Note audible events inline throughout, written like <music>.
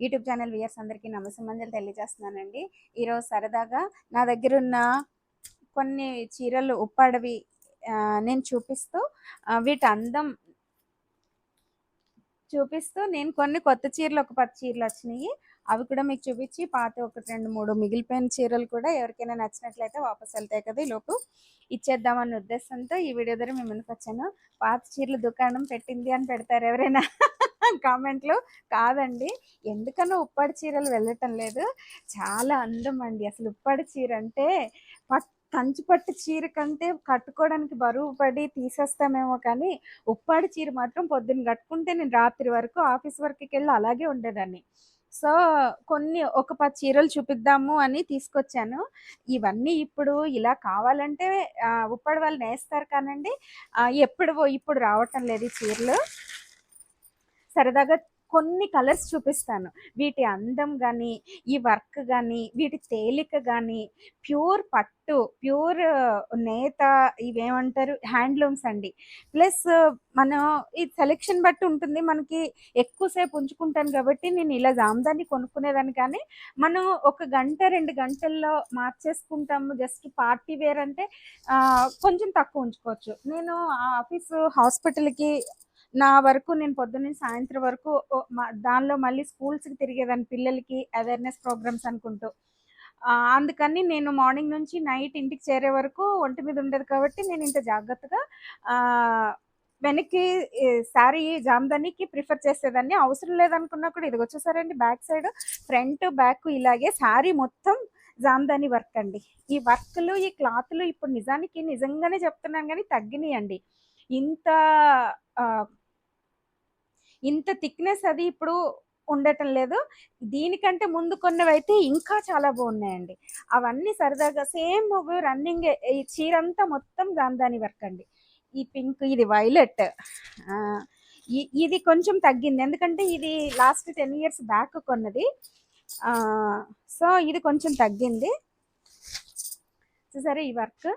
YouTube channel weirs అందరికీ నమస్సమంజలు తెలియజేస్తున్నానండి. ఈరోజు సరదాగా నా దగ్గర ఉన్న కొన్ని చీరలు ఉప్పాడవి నేను చూపిస్తూ వీటి అందం చూపిస్తూ నేను కొన్ని కొత్త చీరలు ఒక పది చీరలు వచ్చినాయి. అవి కూడా మీకు చూపించి పాత ఒకటి రెండు మూడు మిగిలిపోయిన చీరలు కూడా ఎవరికైనా నచ్చినట్లయితే వాపస్ వెళ్తాయి కదా ఈలోపు లోపు. ఇచ్చేద్దామన్న ఉద్దేశంతో ఈ వీడియో ద్వారా మేము వచ్చాను. పాత చీరల దుకాణం పెట్టింది అని పెడతారు ఎవరైనా <laughs> కామెంట్లు. కాదండి ఎందుకన్నా ఉప్పాడి చీరలు వెళ్ళటం లేదు. చాలా అందం అండి. అసలు ఉప్పాడి చీర అంటే పట్ కంచి పట్టు చీర కంటే కట్టుకోవడానికి బరువు పడి తీసేస్తామేమో కానీ ఉప్పాడి చీర మాత్రం పొద్దున్న కట్టుకుంటే నేను రాత్రి వరకు ఆఫీస్ వరకు వెళ్ళి అలాగే ఉండేదాన్ని. సో కొన్ని ఒక పది చీరలు చూపిద్దాము అని తీసుకొచ్చాను. ఇవన్నీ ఇప్పుడు ఇలా కావాలంటే ఉప్పడి వాళ్ళు నేస్తారు కానండి. ఎప్పుడు ఇప్పుడు రావటం లేదు ఈ చీరలు. సరదాగా కొన్ని కలర్స్ చూపిస్తాను. వీటి అందం కానీ ఈ వర్క్ కానీ వీటి తేలిక కానీ ప్యూర్ పట్టు ప్యూర్ నేత ఇవేమంటారు? హ్యాండ్లూమ్స్ అండి. ప్లస్ మనం ఈ సెలెక్షన్ బట్టి ఉంటుంది. మనకి ఎక్కువసేపు ఉంచుకుంటాను కాబట్టి నేను ఇలా జామదాన్ని కొనుక్కునేదాన్ని. కానీ మనం ఒక గంట రెండు గంటల్లో మార్చేసుకుంటాము. జస్ట్ పార్టీ వేర్ అంటే కొంచెం తక్కువ ఉంచుకోవచ్చు. నేను ఆ హాస్పిటల్కి నా వరకు నేను పొద్దున్న సాయంత్రం వరకు దానిలో మళ్ళీ స్కూల్స్కి తిరిగేదాన్ని పిల్లలకి అవేర్నెస్ ప్రోగ్రామ్స్ అనుకుంటూ. అందుకని నేను మార్నింగ్ నుంచి నైట్ ఇంటికి చేరే వరకు ఒంటి మీద ఉండేది కాబట్టి నేను ఇంత జాగ్రత్తగా వెనక్కి శారీ జామ్దానికి ప్రిఫర్ చేసేదాన్ని. అవసరం లేదనుకున్నా కూడా ఇది వచ్చేసారండి బ్యాక్ సైడ్ ఫ్రంట్ బ్యాక్ ఇలాగే శారీ మొత్తం జామ్దాని వర్క్ అండి. ఈ వర్క్లు ఈ క్లాత్లు ఇప్పుడు నిజానికి నిజంగానే చెప్తున్నాను కానీ తగ్గినాయండి. ఇంత ఇంత థిక్నెస్ అది ఇప్పుడు ఉండటం లేదు. దీనికంటే ముందు కొన్నవి అయితే ఇంకా చాలా బాగున్నాయండి. అవన్నీ సరదాగా సేమ్ రన్నింగ్ ఈ చీర అంతా మొత్తం దాని వర్క్ అండి. ఈ పింక్ ఇది వైలెట్. ఇది కొంచెం తగ్గింది. ఎందుకంటే ఇది లాస్ట్ టెన్ ఇయర్స్ బ్యాక్ కొన్నది. సో ఇది కొంచెం తగ్గింది. సరే ఈ వర్క్?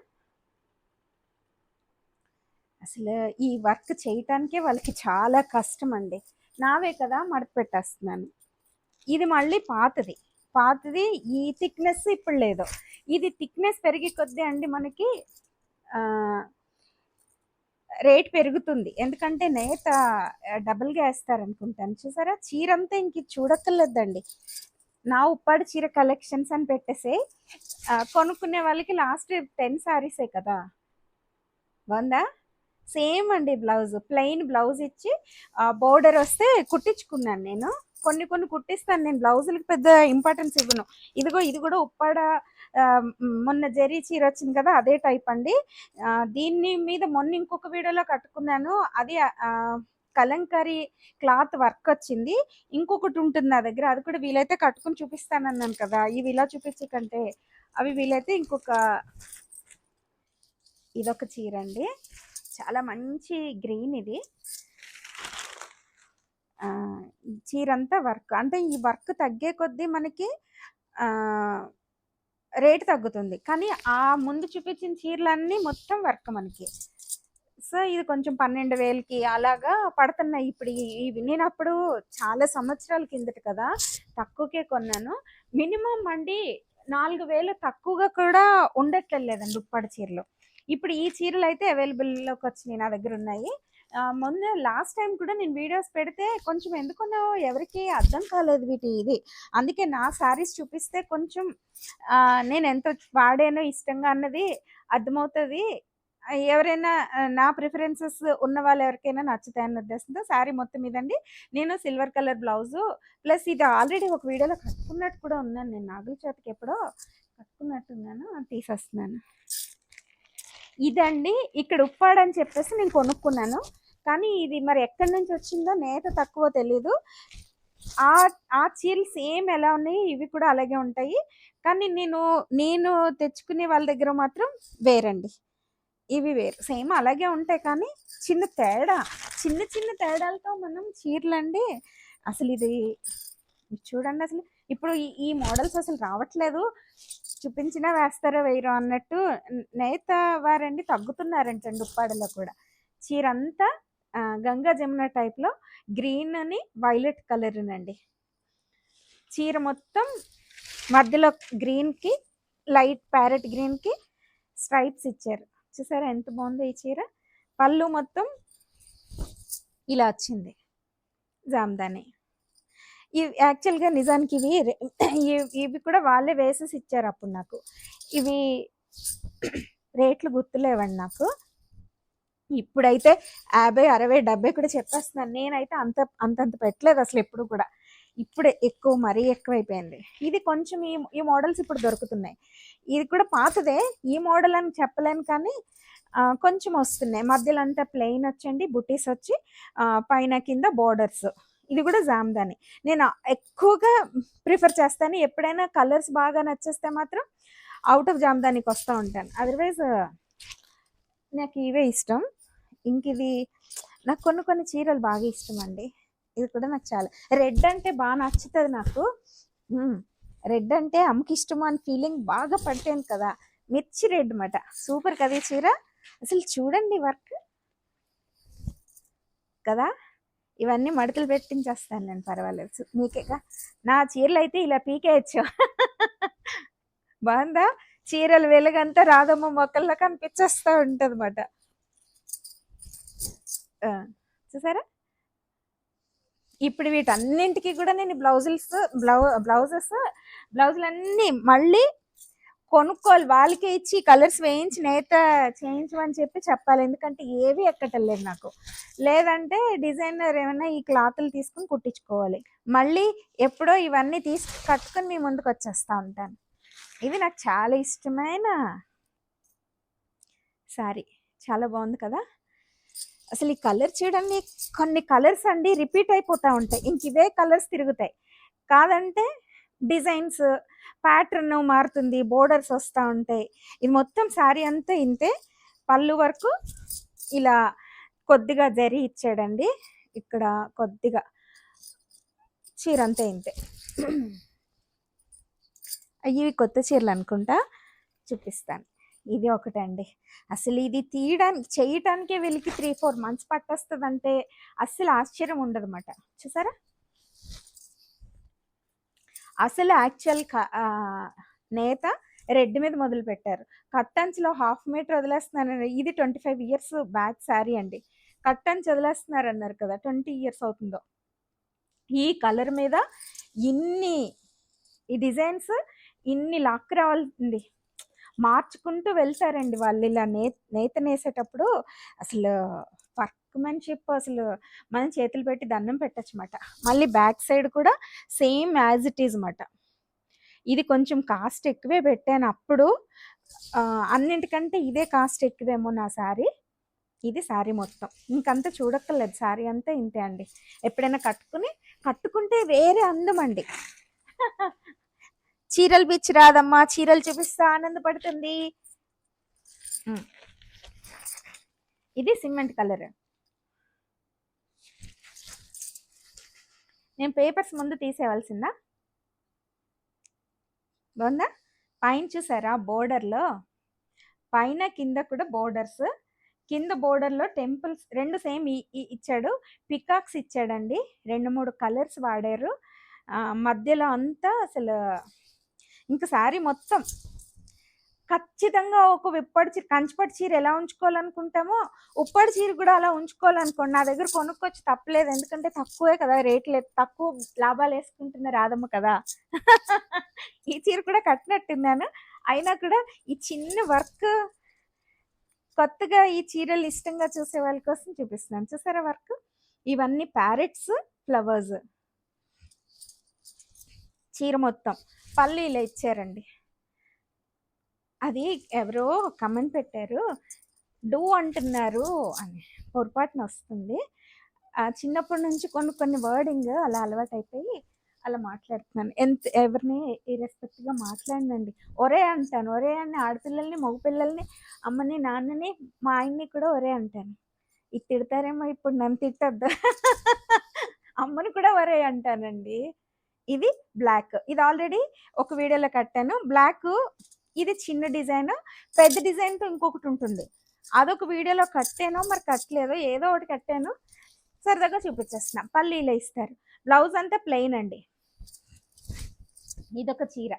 అసలు ఈ వర్క్ చేయటానికే వాళ్ళకి చాలా కష్టం అండి నావే కదా మడత పెట్టేస్తున్నాను. ఇది మళ్ళీ పాతది. పాతది ఈ థిక్నెస్ ఇప్పుడు లేదు. ఇది థిక్నెస్ పెరిగి కొద్దీ అండి మనకి రేట్ పెరుగుతుంది. ఎందుకంటే నేత డబుల్గా వేస్తారు అనుకుంటాను చూసారా? చీర అంతా ఇంక చూడక్కర్లేదండి. నా ఉప్పాడు చీర కలెక్షన్స్ అని పెట్టేసి కొనుక్కునే వాళ్ళకి లాస్ట్ టెన్ శారీసే కదా? వందా? సేమ్ అండి బ్లౌజ్. ప్లెయిన్ బ్లౌజ్ ఇచ్చి బోర్డర్ వస్తే కుట్టించుకున్నాను నేను. కొన్ని కొన్ని కుట్టిస్తాను నేను. బ్లౌజులకు పెద్ద ఇంపార్టెన్స్ ఇవ్వను. ఇదిగో ఇది కూడా ఉప్పాడ మొన్న జరీ చీర వచ్చింది కదా అదే టైప్ అండి. దీన్ని మీద మొన్న ఇంకొక వీడియోలో కట్టుకున్నాను. అది కలంకారీ క్లాత్ వర్క్ వచ్చింది. ఇంకొకటి ఉంటుంది నా దగ్గర. అది కూడా వీలైతే కట్టుకుని చూపిస్తానన్నాను కదా. ఇవి ఇలా చూపించకంటే అవి వీలైతే ఇంకొక ఇదొక చీర అండి. చాలా మంచి గ్రీన్ ఇది. చీరంతా చీర అంతా వర్క్. అంటే ఈ వర్క్ తగ్గే కొద్దీ మనకి రేట్ తగ్గుతుంది. కానీ ఆ ముందు చూపించిన చీరలన్నీ మొత్తం వర్క్ మనకి. సో ఇది కొంచెం పన్నెండు వేలకి అలాగా పడుతున్నాయి ఇప్పుడు ఇవి. నేను అప్పుడు చాలా సంవత్సరాల కిందట కదా తక్కువకే కొన్నాను. మినిమం అండి నాలుగు వేలు తక్కువగా కూడా ఉండట్లేదండి ఉప్పాడ చీరలు. ఇప్పుడు ఈ చీరలు అయితే అవైలబుల్లోకి వచ్చినాయి నా దగ్గర ఉన్నాయి ముందు లాస్ట్ టైం కూడా నేను వీడియోస్ పెడితే కొంచెం ఎందుకునో ఎవరికి అర్థం కాలేదు వీటి ఇది. అందుకే నా శారీస్ చూపిస్తే కొంచెం నేను ఎంత వాడానో ఇష్టంగా అన్నది అర్థమవుతుంది. ఎవరైనా నా ప్రిఫరెన్సెస్ ఉన్న వాళ్ళు ఎవరికైనా నచ్చుతాయన్న ఉద్దేశంతో శారీ మొత్తం ఇదండి. నేను సిల్వర్ కలర్ బ్లౌజు ప్లస్ ఇది ఆల్రెడీ ఒక వీడియోలో కట్టుకున్నట్టు కూడా ఉన్నాను. నేను నాగుల చేతికి ఎప్పుడో కట్టుకున్నట్టున్నాను తీసేస్తున్నాను. ఇదండి ఇక్కడ ఉప్పాడని చెప్పేసి నేను కొనుక్కున్నాను. కానీ ఇది మరి ఎక్కడి నుంచి వచ్చిందో నేత తక్కువ తెలీదు. ఆ ఆ చీరలు సేమ్ ఎలా ఉన్నాయి ఇవి కూడా అలాగే ఉంటాయి. కానీ నేను నేను తెచ్చుకునే వాళ్ళ దగ్గర మాత్రం వేరండి. ఇవి వేరు. సేమ్ అలాగే ఉంటాయి కానీ చిన్న తేడా చిన్న చిన్న తేడాలతో మనం చీరలండి. అసలు ఇది ఇది చూడండి అసలు. ఇప్పుడు ఈ ఈ మోడల్స్ అసలు రావట్లేదు. చూపించినా వేస్తారో వేయరో అన్నట్టు నేత వారండి తగ్గుతున్నారంటండి ఉప్పాడలో కూడా. చీర అంతా గంగా జమున టైప్లో గ్రీన్ అని వైలెట్ కలర్ అండి చీర మొత్తం మధ్యలో గ్రీన్కి లైట్ ప్యారెట్ గ్రీన్కి స్ట్రైప్స్ ఇచ్చారు. చూసారా ఎంత బాగుందో ఈ చీర? పళ్ళు మొత్తం ఇలా వచ్చింది జామ్దాని. ఇవి యాక్చువల్గా నిజానికి ఇవి <clears throat> ఇవి- కూడా వాళ్ళే వేసేసి ఇచ్చారు అప్పుడు నాకు. ఇవి రేట్లు గుర్తులేవండి నాకు. ఇప్పుడైతే యాభై అరవై డెబ్బై కూడా చెప్పేస్తున్నాను. నేనైతే అంత అంతంత పెట్టలేదు అసలు ఎప్పుడు కూడా. ఇప్పుడే ఎక్కువ మరీ ఎక్కువైపోయింది. ఇది కొంచెం ఈ ఈ మోడల్స్ ఇప్పుడు దొరుకుతున్నాయి. ఇది కూడా పాతదే. ఈ మోడల్ అని చెప్పలేను కానీ కొంచెం వస్తున్నాయి. మధ్యలో అంతా ప్లెయిన్ వచ్చండి బుటీస్ వచ్చి పైన కింద బోర్డర్స్. ఇది కూడా జామ్దాని. నేను ఎక్కువగా ప్రిఫర్ చేస్తాను. ఎప్పుడైనా కలర్స్ బాగా నచ్చేస్తే మాత్రం అవుట్ ఆఫ్ జామ్దానికి వస్తూ ఉంటాను. అదర్వైజ్ నాకు ఇవే ఇష్టం. ఇంక ఇది నాకు కొన్ని కొన్ని చీరలు బాగా ఇష్టం అండి ఇది కూడా నాకు చాలా. రెడ్ అంటే బాగా నచ్చుతుంది నాకు. రెడ్ అంటే అమ్మకి ఇష్టం అని ఫీలింగ్ బాగా పట్టాను కదా. మిర్చి రెడ్ మాట. సూపర్ కదా ఈ చీర. అసలు చూడండి వర్క్ కదా? ఇవన్నీ మడతలు పెట్టించేస్తాను నేను పర్వాలేదు. మీకేగా? నా చీరలు అయితే ఇలా పీకేయచ్చు. బాగుందా? చీరలు వెలుగంతా రాధమ్మ మొక్కల్లో కనిపించేస్తూ ఉంటుంది అనమాట చూసారా? ఇప్పుడు వీటన్నింటికి కూడా నేను బ్లౌజుల్స్ బ్లౌ బ్లౌజెస్ బ్లౌజులు అన్నీ మళ్ళీ కొనుక్కోవాలి. వాళ్ళకే ఇచ్చి కలర్స్ వేయించి నేత చేయించమని చెప్పి చెప్పాలి. ఎందుకంటే ఏవి ఎక్కటలేదు నాకు. లేదంటే డిజైనర్ ఏమైనా ఈ క్లాతులు తీసుకుని కుట్టించుకోవాలి. మళ్ళీ ఎప్పుడో ఇవన్నీ తీసుకు కట్టుకొని మీ ముందుకు వచ్చేస్తా ఉంటాను. ఇది నాకు చాలా ఇష్టమైన సారీ. చాలా బాగుంది కదా? అసలు ఈ కలర్ చూడండి కొన్ని కలర్స్ అండి రిపీట్ అయిపోతూ ఉంటాయి. ఇంక ఇవే కలర్స్ తిరుగుతాయి. కాదంటే డిజైన్స్ ప్యాటర్న్ మారుతుంది బోర్డర్స్ వస్తూ ఉంటాయి. ఇది మొత్తం శారీ అంతా ఇంతే. పళ్ళు వరకు ఇలా కొద్దిగా జరి ఇచ్చాడండి. ఇక్కడ కొద్దిగా చీర అంతా ఇంతే. ఇవి కొత్త చీరలు అనుకుంటా? చూపిస్తాను. ఇది ఒకటండి. అసలు ఇది తీయడానికి చేయటానికే వీళ్ళకి త్రీ ఫోర్ మంత్స్ పట్టేస్తుంది అంటే అస్సలు ఆశ్చర్యం ఉండదు అన్నమాట చూసారా? అసలు యాక్చువల్ నేత రెడ్ మీద మొదలు పెట్టారు. కట్టన్స్లో హాఫ్ మీటర్ వదిలేస్తున్నారు ఇది twenty five years back sari అండి. కట్టన్స్ వదిలేస్తున్నారు అన్నారు కదా ట్వంటీ ఇయర్స్ అవుతుందో. ఈ కలర్ మీద ఇన్ని ఈ డిజైన్స్ ఇన్ని లాక్ రావాల్సింది. మార్చుకుంటూ వెళ్తారండి వాళ్ళు ఇలా నే నేత నేసేటప్పుడు అసలు వర్క్మెన్షిప్ అసలు మనం చేతులు పెట్టి దండం పెట్టచ్చు అనమాట మళ్ళీ బ్యాక్ సైడ్ కూడా సేమ్ యాజ్ ఇట్ ఈజ్ అనమాట ఇది కొంచెం కాస్ట్ ఎక్కువే పెట్టాను అప్పుడు. అన్నింటికంటే ఇదే కాస్ట్ ఎక్కువేమో నా శారీ. ఇది శారీ మొత్తం. ఇంకంతా చూడక్కర్లేదు. శారీ అంతా ఇంతే అండి. ఎప్పుడైనా కట్టుకుని కట్టుకుంటే వేరే అందం అండి. చీరలు పిచ్చి రాదమ్మా. చీరలు చూపిస్తా ఆనందపడుతుంది. ఇది సిమెంట్ కలర్. నేను పేపర్స్ ముందు తీసేవలసిందా బాగుందా? పైన చూసారా బోర్డర్లో? పైన కింద కూడా బోర్డర్స్. కింద బోర్డర్లో టెంపుల్స్ రెండు సేమ్ ఇచ్చాడు. పికాక్స్ ఇచ్చాడండి. రెండు మూడు కలర్స్ వాడారు. మధ్యలో అంతా అసలు ఇంక శారీ మొత్తం ఖచ్చితంగా ఒక విప్పటి చీర కంచిపట్టు చీర ఎలా ఉంచుకోవాలనుకుంటామో ఉప్పటి చీర కూడా అలా ఉంచుకోవాలనుకోండి. నా దగ్గర కొనుక్కొచ్చి తప్పలేదు. ఎందుకంటే తక్కువే కదా రేట్లు తక్కువ లాభాలు వేసుకుంటున్న రాదమ్మ కదా. ఈ చీర కూడా కట్టినట్టున్నాను. అయినా కూడా ఈ చిన్న వర్క్ కొత్తగా ఈ చీరలు ఇష్టంగా చూసే వాళ్ళ కోసం చూపిస్తున్నాను. చూసారా వర్క్? ఇవన్నీ ప్యారెట్స్ ఫ్లవర్స్. చీర మొత్తం. పళ్ళు ఇలా ఇచ్చారండి. అది ఎవరో కమెంట్ పెట్టారు. డూ అంటున్నారు అని పొరపాటున వస్తుంది. చిన్నప్పటి నుంచి కొన్ని కొన్ని వర్డింగ్ అలా అలవాటైపోయి అలా మాట్లాడుతున్నాను. ఎంత ఎవరిని ఇరెస్పెక్ట్గా మాట్లాడినండి. ఒరే అంటాను. ఒరే అని ఆడపిల్లల్ని మగపిల్లల్ని అమ్మని నాన్నని మా ఆయన్ని కూడా ఒరే అంటాను. ఇది తిడతారేమో ఇప్పుడు నన్ను తిట్టద్దు. అమ్మని కూడా ఒరే అంటానండి. ఇది బ్లాక్. ఇది ఆల్రెడీ ఒక వీడియోలో కట్టాను. బ్లాక్ ఇది చిన్న డిజైన్ పెద్ద డిజైన్తో ఇంకొకటి ఉంటుంది. అదొక వీడియోలో కట్టానో మరి కట్టలేదో ఏదో ఒకటి కట్టాను. సరదాగా చూపించేస్తున్నా. పల్లీలో ఇస్తారు. బ్లౌజ్ అంతా ప్లెయిన్ అండి. ఇదొక చీర.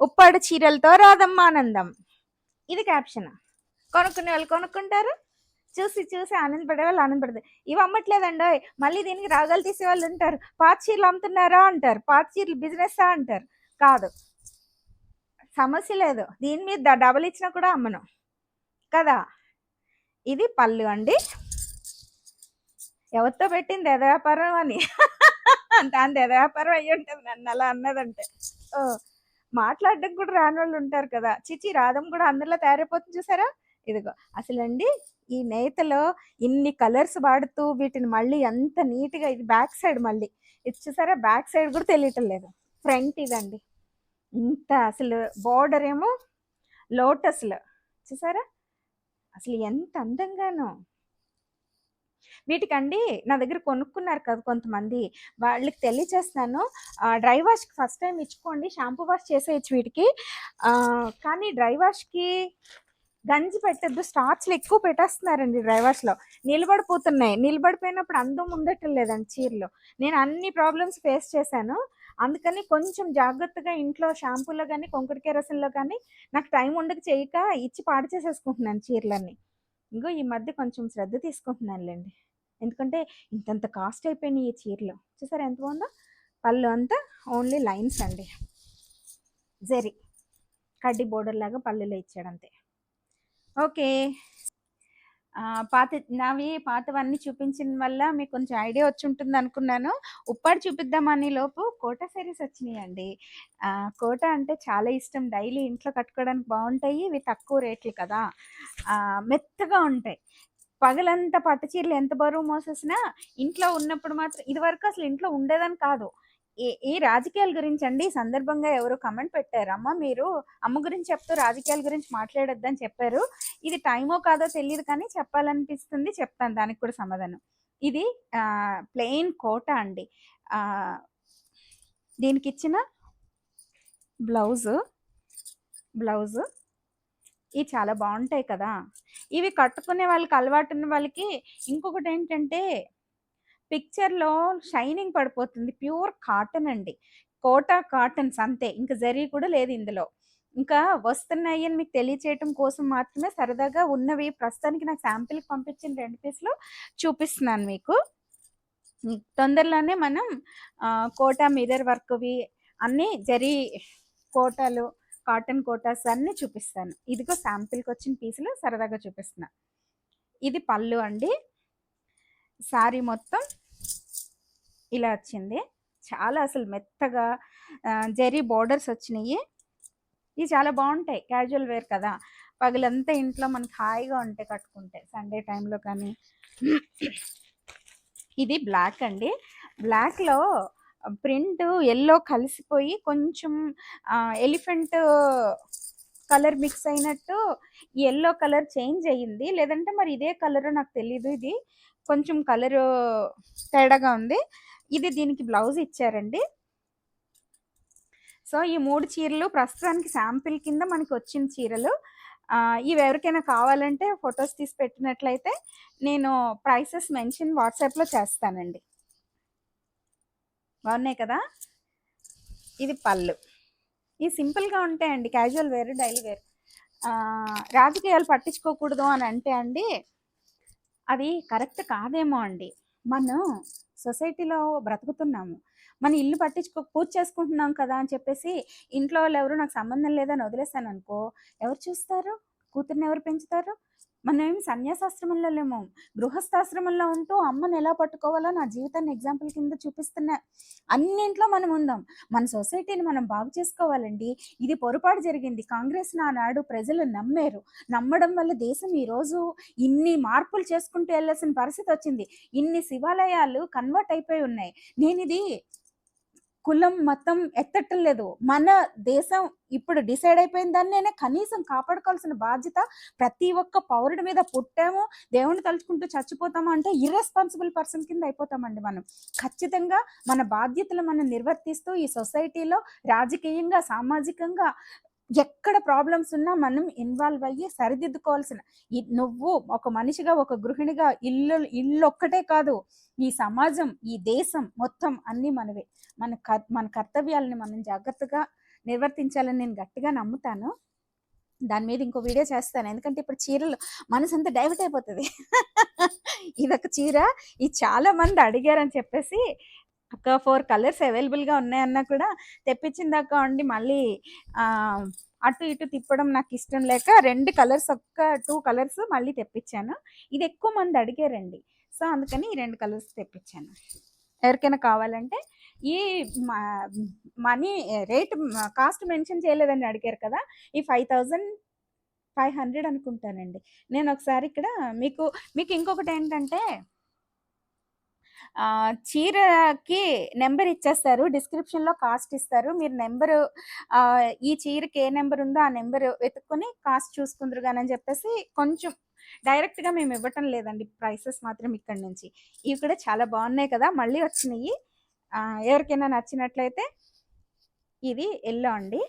ఉప్పాడు చీరలతో రాధమ్మ ఆనందం ఇది క్యాప్షన్ కొనుక్కునే వాళ్ళు కొనుక్కుంటారు. చూసి చూసి ఆనందపడే వాళ్ళు ఆనందపడతారు. ఇవి అమ్మట్లేదండి. మళ్ళీ దీనికి రాగాలు తీసే వాళ్ళు ఉంటారు. పాత చీరలు అమ్ముతున్నారా అంటారు. పాత చీరలు బిజినెస్ అంటారు. కాదు. సమస్య లేదు. దీని మీద డబల్ ఇచ్చినా కూడా అమ్మను. కదా? ఇది పళ్ళు అండి. ఎవరితో పెట్టింది ఎద వ్యాపారం అని? <laughs> దాని ఎద వ్యాపారం అయ్యి ఉంటుంది. నన్ను అలా అన్నదంటే. ఓ మాట్లాడడం కూడా రాని వాళ్ళు ఉంటారు కదా. చిచి రాధం కూడా అందరిలో తయారైపోతుంది చూసారా? ఇదిగో అసలండి ఈ నేతలో ఇన్ని కలర్స్ వాడుతూ వీటిని మళ్ళీ ఎంత నీట్గా ఇది బ్యాక్ సైడ్ మళ్ళీ. ఇది చూసారా? బ్యాక్ సైడ్ కూడా తెలియటం లేదు. ఫ్రంట్ ఇదండి. ఇంత అసలు బార్డర్ ఏమో లోటస్లో చూసారా? అసలు ఎంత అందంగానో. వీటికండి నా దగ్గర కొనుక్కున్నారు కదా కొంతమంది. వాళ్ళకి తెలియచేస్తున్నాను. డ్రై వాష్కి ఫస్ట్ టైం ఇచ్చుకోండి. షాంపూ వాష్ చేసేయచ్చు వీటికి. కానీ డ్రై వాష్కి గంజి పెట్టద్దు. స్టార్చ్లు ఎక్కువ పెట్టేస్తున్నారండి డ్రై వాష్లో నిలబడిపోతున్నాయి. నిలబడిపోయినప్పుడు అందం ఉండటం లేదండి చీరలో. నేను అన్ని ప్రాబ్లమ్స్ ఫేస్ చేశాను. అందుకని కొంచెం జాగ్రత్తగా ఇంట్లో షాంపూలో కానీ కొంకుడికే రసంలో కానీ నాకు టైం ఉండక చేయక ఇచ్చి పాడు చేసేసుకుంటున్నాను చీరలన్నీ. ఇంకో ఈ మధ్య కొంచెం శ్రద్ధ తీసుకుంటున్నానులేండి. ఎందుకంటే ఇంతంత కాస్ట్ అయిపోయినాయి ఈ చీరలు. చూసారు ఎంత బాగుందో? పళ్ళు అంతా ఓన్లీ లైన్స్ అండి. జరి. కడ్డీ బోర్డర్ లాగా పళ్ళులో ఇచ్చాడు అంతే. ఓకే. పాత నావి పాతవన్నీ చూపించిన వల్ల మీకు కొంచెం ఐడియా వచ్చి ఉంటుంది అనుకున్నాను. ఉప్పాడు చూపిద్దామని లోపు కోట సారీస్ వచ్చినాయండి అండి. కోట అంటే చాలా ఇష్టం. డైలీ ఇంట్లో కట్టుకోవడానికి బాగుంటాయి ఇవి తక్కువ రేట్లు కదా. మెత్తగా ఉంటాయి. పగలంతా పట్టు చీరలు ఎంత బరువు మోసేసినా ఇంట్లో ఉన్నప్పుడు మాత్రం ఇది వరకు అసలు ఇంట్లో ఉండేదని కాదు. ఈ ఈ రాజకీయాల గురించి అండి సందర్భంగా ఎవరు కమెంట్ పెట్టారు. అమ్మ మీరు అమ్మ గురించి చెప్తూ రాజకీయాల గురించి మాట్లాడొద్దని చెప్పారు. ఇది టైమో కాదో తెలియదు కానీ చెప్పాలనిపిస్తుంది. చెప్తాను. దానికి కూడా సమాధానం. ఇది ప్లెయిన్ కోట అండి. దీనికి ఇచ్చిన బ్లౌజు బ్లౌజు ఇవి చాలా బాగుంటాయి కదా. ఇవి కట్టుకునే వాళ్ళకి అలవాటు ఉన్న వాళ్ళకి ఇంకొకటి ఏంటంటే పిక్చర్లో షైనింగ్ పడిపోతుంది. ప్యూర్ కాటన్ అండి. కోటా కాటన్స్ అంతే. ఇంకా జరీ కూడా లేదు ఇందులో. ఇంకా వస్తున్నాయి అని మీకు తెలియచేయటం కోసం మాత్రమే సరదాగా ఉన్నవి. ప్రస్తుతానికి నాకు శాంపిల్కి పంపించిన రెండు పీసులు చూపిస్తున్నాను మీకు. తొందరలోనే మనం కోటా మిర్రర్ వర్క్వి అన్నీ జరీ కోటాలు కాటన్ కోటాస్ అన్నీ చూపిస్తాను. ఇదిగో శాంపిల్కి వచ్చిన పీసులు సరదాగా చూపిస్తున్నాను ఇది పళ్ళు అండి. శారీ మొత్తం ఇలా వచ్చింది. చాలా అసలు మెత్తగా ఆ, జరీ బోర్డర్స్ వచ్చినాయి. ఇవి చాలా బాగుంటాయి క్యాజువల్ వేర్ కదా. పగలంతా ఇంట్లో మనకి హాయిగా ఉంటాయి కట్టుకుంటే సండే టైంలో కానీ. ఇది బ్లాక్ అండి. బ్లాక్లో ప్రింట్ ఎల్లో కలిసిపోయి కొంచెం ఎలిఫెంట్ కలర్ మిక్స్ అయినట్టు ఎల్లో కలర్ చేంజ్ అయ్యింది. లేదంటే మరి ఇదే కలర్ నాకు తెలియదు ఇది. కొంచెం కలర్ తేడాగా ఉంది. ఇది దీనికి బ్లౌజ్ ఇచ్చారండి. సో ఈ మూడు చీరలు ప్రస్తుతానికి శాంపిల్ కింద మనకి వచ్చిన చీరలు. ఇవి ఎవరికైనా కావాలంటే ఫొటోస్ తీసి పెట్టినట్లయితే నేను ప్రైసెస్ మెన్షన్ వాట్సాప్లో చేస్తానండి. బాగున్నాయి కదా? ఇది పళ్ళు. ఇవి సింపుల్గా ఉంటాయండి క్యాజువల్ వేర్ డైలీ వేర్. రాజకీయాలు పట్టించుకోకూడదు అని అంటే అండి అది కరెక్ట్ కాదేమో అండి. మనం సొసైటీలో బ్రతుకుతున్నాము. మన ఇల్లు పట్టించుకో పూజ చేసుకుంటున్నాం కదా అని చెప్పేసి ఇంట్లో వాళ్ళు ఎవరు నాకు సంబంధం లేదని వదిలేస్తాను అనుకో ఎవరు చూస్తారు? కూతుర్ని ఎవరు పెంచుతారు? మనం సన్యాసాశ్రమంలో లేము గృహస్థాశ్రమంలో ఉంటూ అమ్మని ఎలా పట్టుకోవాలో నా జీవితాన్ని ఎగ్జాంపుల్ కింద చూపిస్తున్నా. అన్నింట్లో మనం ఉందాం. మన సొసైటీని మనం బాగు చేసుకోవాలండి. ఇది పొరపాటు జరిగింది. కాంగ్రెస్ నానాడు ప్రజలు నమ్మారు. నమ్మడం వల్ల దేశం ఈరోజు ఇన్ని మార్పులు చేసుకుంటూ వెళ్ళాల్సిన పరిస్థితి వచ్చింది. ఇన్ని శివాలయాలు కన్వర్ట్ అయిపోయి ఉన్నాయి. నేను ఇది కులం మతం ఎత్తటం లేదు. మన దేశం ఇప్పుడు డిసైడ్ అయిపోయిన దాన్ని కనీసం కాపాడుకోవాల్సిన బాధ్యత ప్రతి ఒక్క పౌరుడి మీద పుట్టాము. దేవుని తలుచుకుంటూ చచ్చిపోతాము అంటే ఇర్రెస్పాన్సిబుల్ పర్సన్ కింద అయిపోతామండి మనం. ఖచ్చితంగా మన బాధ్యతలు మనం నిర్వర్తిస్తూ ఈ సొసైటీలో రాజకీయంగా సామాజికంగా ఎక్కడ ప్రాబ్లమ్స్ ఉన్నా మనం ఇన్వాల్వ్ అయ్యి సరిదిద్దుకోవాల్సిన ఈ- నువ్వు ఒక మనిషిగా ఒక గృహిణిగా ఇల్లు ఇల్లు ఒక్కటే కాదు ఈ సమాజం ఈ దేశం మొత్తం అన్నీ మనవే. మన కర్ మన కర్తవ్యాలని మనం జాగ్రత్తగా నిర్వర్తించాలని నేను గట్టిగా నమ్ముతాను. దాని మీద ఇంకో వీడియో చేస్తాను. ఎందుకంటే ఇప్పుడు చీరలు మనసు అంతా డైవర్ట్ అయిపోతుంది. <laughs> ఇదొక చీర. ఇది చాలా మంది అడిగారని చెప్పేసి ఒక ఫోర్ కలర్స్ అవైలబుల్గా ఉన్నాయన్నా కూడా తెప్పించిందాక ఉండి మళ్ళీ అటు ఇటు తిప్పడం నాకు ఇష్టం లేక రెండు కలర్స్ ఒక్క టూ కలర్స్ మళ్ళీ తెప్పించాను. ఇది ఎక్కువ మంది అడిగారండి. సో అందుకని ఈ రెండు కలర్స్ తెప్పించాను. ఎవరికైనా కావాలంటే ఈ మనీ రేట్ కాస్ట్ మెన్షన్ చేయలేదని అడిగారు కదా ఈ ఫైవ్ థౌజండ్ ఫైవ్ హండ్రెడ్ అనుకుంటానండి. నేను ఒకసారి ఇక్కడ మీకు మీకు ఇంకొకటి ఏంటంటే చీరకి నెంబర్ ఇచ్చేస్తారు. డిస్క్రిప్షన్లో కాస్ట్ ఇస్తారు. మీరు నెంబరు ఈ చీరకి ఏ నెంబర్ ఉందో ఆ నెంబర్ వెతుక్కొని కాస్ట్ చూసుకుందరు కానీ అని చెప్పేసి కొంచెం డైరెక్ట్గా మేము ఇవ్వటం లేదండి. ప్రైసెస్ మాత్రం ఇక్కడ నుంచి. ఇవి కూడా చాలా బాగున్నాయి కదా మళ్ళీ వచ్చినాయి. ఎవరికైనా నచ్చినట్లయితే ఇది ఎల్లో అండి.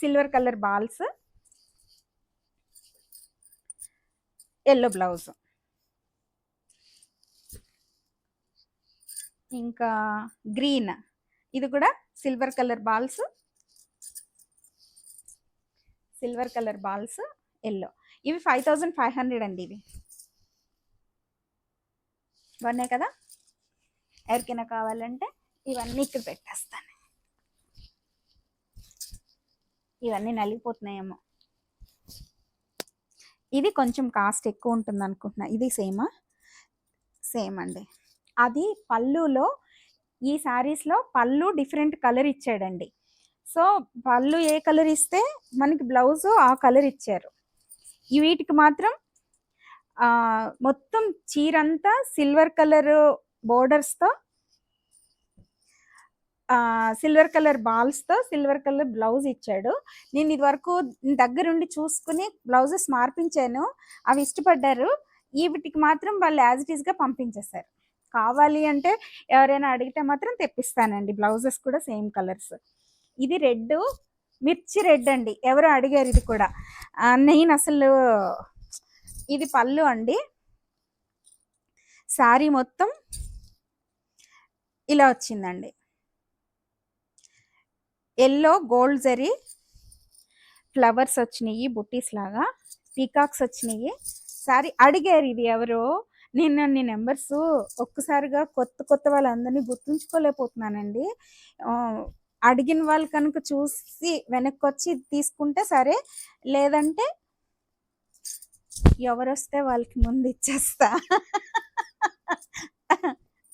Silver colour balls. Yellow blouse. ఇంకా గ్రీన్. ఇది కూడా silver colour balls. Silver colour balls yellow. ఇవి ఫైవ్ థౌజండ్ ఫైవ్ హండ్రెడ్ అండి ఇవి. బాగున్నాయి కదా? ఎవరికైనా కావాలంటే ఇవన్నీ ఇక్కడ పెట్టేస్తాను. ఇవన్నీ నలిగిపోతున్నాయేమో. ఇది కొంచెం కాస్ట్ ఎక్కువ ఉంటుంది అనుకుంటున్నా ఇది సేమా? సేమ్ అండి. అది పళ్ళులో ఈ శారీస్లో పళ్ళు డిఫరెంట్ కలర్ ఇచ్చాడండి. సో పళ్ళు ఏ కలర్ ఇస్తే మనకి బ్లౌజ్ ఆ కలర్ ఇచ్చారు. ఈ వీటికి మాత్రం మొత్తం మొత్తం చీరంతా సిల్వర్ కలర్ బోర్డర్స్తో సిల్వర్ కలర్ బాల్స్తో సిల్వర్ కలర్ బ్లౌజ్ ఇచ్చాడు. నేను ఇది వరకు దగ్గరుండి చూసుకుని బ్లౌజెస్ మార్పించాను. అవి ఇష్టపడ్డారు. వీటికి మాత్రం వాళ్ళు యాజ్ ఇట్ ఈస్గా పంపించేశారు. కావాలి అంటే ఎవరైనా అడిగితే మాత్రం తెప్పిస్తానండి. బ్లౌజెస్ కూడా సేమ్ కలర్స్. ఇది రెడ్ మిర్చి రెడ్ అండి. ఎవరు అడిగారు ఇది కూడా. నేను అసలు ఇది పళ్ళు అండి. శారీ మొత్తం ఇలా వచ్చిందండి. ఎల్లో గోల్డ్ జరీ ఫ్లవర్స్ వచ్చినాయి బుట్టీస్ లాగా పీకాక్స్ వచ్చినాయి. సారీ అడిగారు ఇది ఎవరు? నేను నీ నెంబర్స్ ఒక్కసారిగా కొత్త కొత్త వాళ్ళందరినీ గుర్తుంచుకోలేకపోతున్నానండి. అడిగిన వాళ్ళు కనుక చూసి వెనక్కి వచ్చి తీసుకుంటే సరే లేదంటే ఎవరు వస్తే వాళ్ళకి ముందు ఇచ్చేస్తా.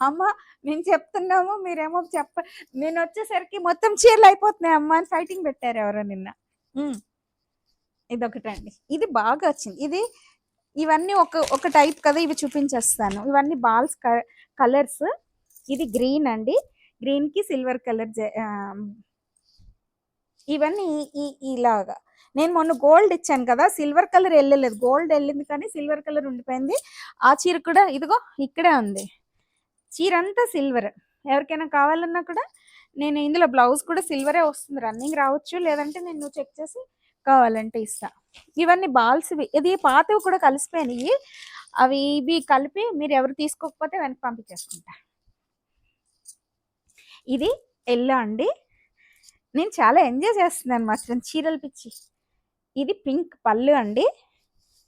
అమ్మ మేము చెప్తున్నాము మీరేమో చెప్ప నేను వచ్చేసరికి మొత్తం చీరలు అయిపోతున్నాయి అమ్మ అని ఫైటింగ్ పెట్టారు ఎవరో నిన్న. ఇదొకటండి. ఇది బాగా వచ్చింది. ఇది ఇవన్నీ ఒక ఒక టైప్ కదా ఇవి చూపించేస్తాను. ఇవన్నీ బాల్స్ కలర్స్. ఇది గ్రీన్ అండి. గ్రీన్కి సిల్వర్ కలర్ ఇవన్నీ ఈ- ఈ ఇలాగా. నేను మొన్న గోల్డ్ ఇచ్చాను కదా సిల్వర్ కలర్ వెళ్ళలేదు. గోల్డ్ వెళ్ళింది కానీ సిల్వర్ కలర్ ఉండిపోయింది. ఆ చీర కూడా ఇదిగో ఇక్కడే ఉంది. చీర అంతా సిల్వర్. ఎవరికైనా కావాలన్నా కూడా నేను ఇందులో బ్లౌజ్ కూడా సిల్వరే వస్తుంది. రన్నింగ్ రావచ్చు. లేదంటే నేను చెక్ చేసి కావాలంటే ఇస్తా. ఇవన్నీ బాల్స్వి. ఇది పాతవి కూడా కలిసిపోయినాయి. అవి ఇవి కలిపి మీరు ఎవరు తీసుకోకపోతే వెనక్కి పంపించేసుకుంటా. ఇది ఎల్లో అండి. నేను చాలా ఎంజాయ్ చేస్తున్నాను మాత్రం చీరలు పిచ్చి. ఇది పింక్ పళ్ళు అండి.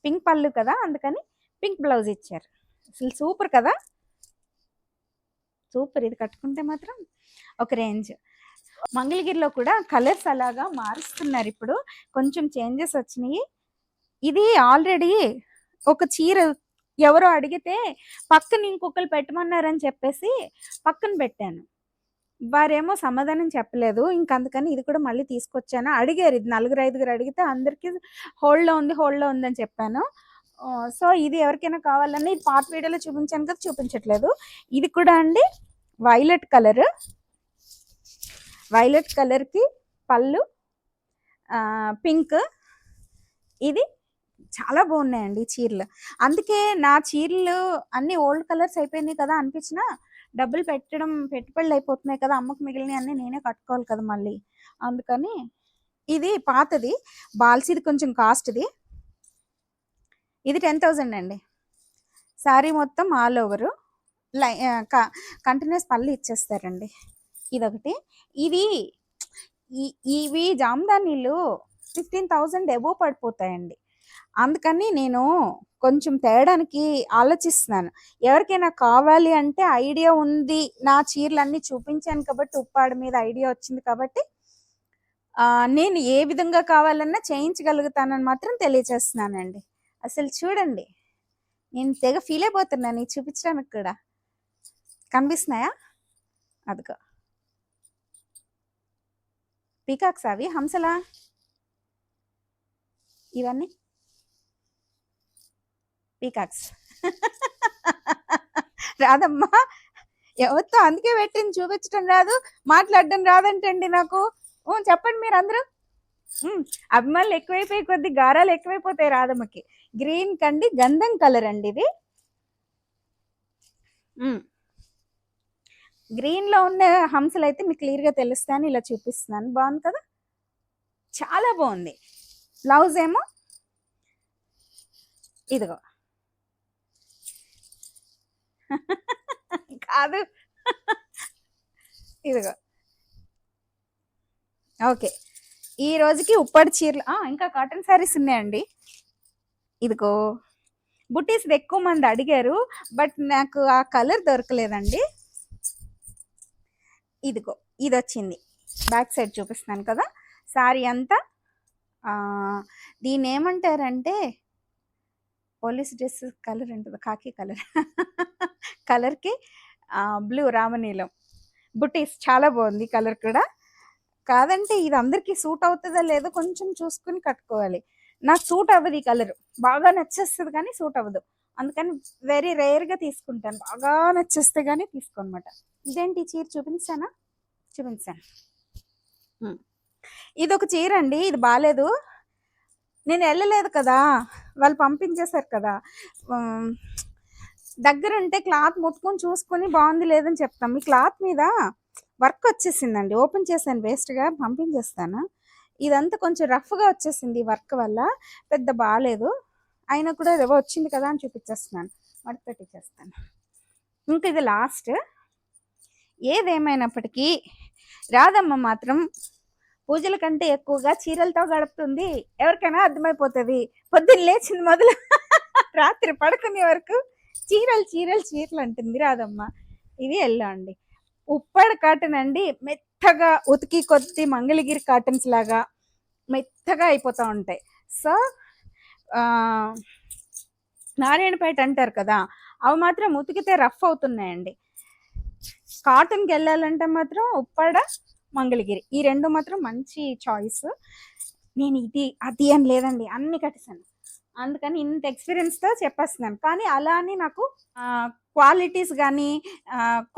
పింక్ పళ్ళు కదా అందుకని పింక్ బ్లౌజ్ ఇచ్చారు. అసలు సూపర్ కదా? సూపర్. ఇది కట్టుకుంటే మాత్రం ఒక రేంజ్. మంగళగిరిలో కూడా కలర్స్ అలాగా మారుస్తున్నారు ఇప్పుడు. కొంచెం చేంజెస్ వచ్చినాయి. ఇది ఆల్రెడీ ఒక చీర ఎవరో అడిగితే పక్కన ఇంకొకరు పెట్టమన్నారని చెప్పేసి పక్కన పెట్టాను. వారేమో సమాధానం చెప్పలేదు. ఇంక అందుకని ఇది కూడా మళ్ళీ తీసుకొచ్చాను. అడిగారు ఇది నలుగురు ఐదుగురు అడిగితే అందరికీ హోల్డ్లో ఉంది హోల్డ్లో ఉందని చెప్పాను. సో ఇది ఎవరికైనా కావాలని పాత వీడియోలో చూపించాను కదా చూపించట్లేదు. ఇది కూడా అండి వైలెట్ కలర్. వైలెట్ కలర్కి పళ్ళు పింక్. ఇది చాలా బాగున్నాయండి చీరలు. అందుకే నా చీరలు అన్ని ఓల్డ్ కలర్స్ అయిపోయినాయి కదా అనిపించిన డబ్బులు పెట్టడం పెట్టుబడులు అయిపోతున్నాయి కదా అమ్మకు మిగిలినవి అన్నీ నేనే కట్టుకోవాలి కదా మళ్ళీ. అందుకని ఇది పాతది బాల్స్ కొంచెం కాస్ట్ది ఇది టెన్ థౌజండ్ అండి. శారీ మొత్తం ఆల్ ఓవరు లై కంటిన్యూస్ పళ్ళు ఇచ్చేస్తారండి. ఇదొకటి. ఇది ఇవి జామదానీలు ఫిఫ్టీన్ థౌజండ్ ఎబో పడిపోతాయండి. అందుకని నేను కొంచెం తేయడానికి ఆలోచిస్తున్నాను. ఎవరికైనా కావాలి అంటే ఐడియా ఉంది నా చీరలన్నీ చూపించాను కాబట్టి ఉప్పాడ మీద ఐడియా వచ్చింది కాబట్టి నేను ఏ విధంగా కావాలన్నా చేయించగలుగుతానని మాత్రం తెలియచేస్తున్నానండి అసలు చూడండి నేను తెగ ఫీల్ అయిపోతున్నాను చూపించడానికి కూడా. కనిపిస్తున్నాయా? అదిగో. పీకాక్స్ అవి హంసలా? ఇవన్నీ? పీకాక్స్. రాదమ్మా. ఎవరితో అందుకే పెట్టింది చూపించడం రాదు మాట్లాడడం రాదంటండి నాకు. చెప్పండి మీరు అందరూ అభిమానులు ఎక్కువైపోయి కొద్ది గారాలు ఎక్కువైపోతాయి రాధమ్మకి. గ్రీన్ కండి గంధం కలర్ అండి ఇది. గ్రీన్లో గ్రీన్లో ఉన్న హంసలు అయితే మీకు క్లియర్గా తెలుస్తాయని ఇలా చూపిస్తున్నాను. బాగుంది కదా? చాలా బాగుంది. బ్లౌజ్ ఏమో ఇదిగో. <laughs> కాదు. <laughs> ఇదిగో. ఓకే. ఈ రోజుకి ఉప్పటి చీరలు ఇంకా కాటన్ శారీస్ ఉన్నాయండి. ఇదిగో. బుట్టీస్ ఎక్కువ మంది అడిగారు బట్ నాకు ఆ కలర్ దొరకలేదండి. ఇదిగో ఇది వచ్చింది బ్యాక్ సైడ్ చూపిస్తున్నాను కదా? శారీ అంతా దీన్ని ఏమంటారంటే పోలీస్ డ్రెస్ కలర్ ఉంటుంది కాకి కలర్. <laughs> కలర్కి బ్లూ రామనీలం. బుటీస్ చాలా బాగుంది కలర్ కూడా. కాదంటే ఇది అందరికీ సూట్ అవుతుందో లేదో కొంచెం చూసుకుని కట్టుకోవాలి. నాకు సూట్ అవ్వదు ఈ కలర్. బాగా నచ్చేస్తుంది కానీ సూట్ అవ్వదు. అందుకని వెరీ రేర్గా తీసుకుంటాను. బాగా నచ్చేస్తే కానీ తీసుకోనమాట. ఇదేంటి ఈ చీర? చూపించానా? చూపించాను. ఇది ఒక చీర అండి. ఇది బాగాలేదు నేను వెళ్ళలేదు కదా. వాళ్ళు పంపించేశారు కదా. దగ్గర ఉంటే క్లాత్ ముట్టుకొని చూసుకొని బాగుంది లేదని చెప్తాం. ఈ క్లాత్ మీద వర్క్ వచ్చేసిందండి. ఓపెన్ చేశాను వేస్ట్గా పంపించేస్తాను. ఇదంతా కొంచెం రఫ్గా వచ్చేసింది వర్క్ వల్ల. పెద్ద బాగాలేదు అయినా కూడా ఏవో వచ్చింది కదా అని చూపించేస్తున్నాను. మడత పెట్టించేస్తాను ఇంక ఇది లాస్ట్ ఏదేమైనప్పటికీ రాధమ్మ మాత్రం పూజల కంటే ఎక్కువగా చీరలతో గడుపుతుంది. ఎవరికైనా అర్థమైపోతుంది. పొద్దున్న లేచింది మొదలు <laughs> రాత్రి పడుకునే వరకు చీరలు చీరలు చీరలు అంటుంది రాదమ్మ ఇది ఎల్లో అండి. ఉప్పడ కాటన్ అండి. మెత్తగా ఉతికి కొద్ది మంగళగిరి కాటన్స్ లాగా మెత్తగా అయిపోతూ ఉంటాయి. సో నారాయణపేట అంటారు కదా అవి మాత్రం ఉతికితే రఫ్ అవుతున్నాయండి. కాటన్కి వెళ్ళాలంటే మాత్రం ఉప్పాడ మంగళగిరి ఈ రెండు మాత్రం మంచి చాయిస్ నేను ఇది అది అని లేదండి అన్ని కట్టేశాను. అందుకని ఇంత ఎక్స్పీరియన్స్తో చెప్పేస్తున్నాను. కానీ అలా అని నాకు క్వాలిటీస్ కానీ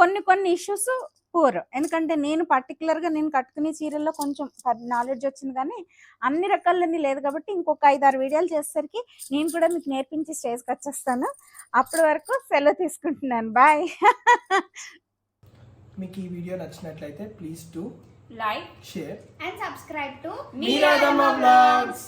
కొన్ని కొన్ని ఇష్యూస్ పూర్ ఎందుకంటే నేను పర్టికులర్గా నేను కట్టుకునే చీరల్లో కొంచెం నాలెడ్జ్ వచ్చింది కానీ అన్ని రకాలన్నీ లేదు కాబట్టి ఇంకొక ఐదు ఆరు వీడియోలు చేసేసరికి నేను కూడా మీకు నేర్పించి స్టేజ్కి వచ్చేస్తాను. అప్పటి వరకు సెలవు తీసుకుంటున్నాను. బాయ్ మీకు ఈ వీడియో నచ్చినట్లయితే please to like share. to Meeradamma vlogs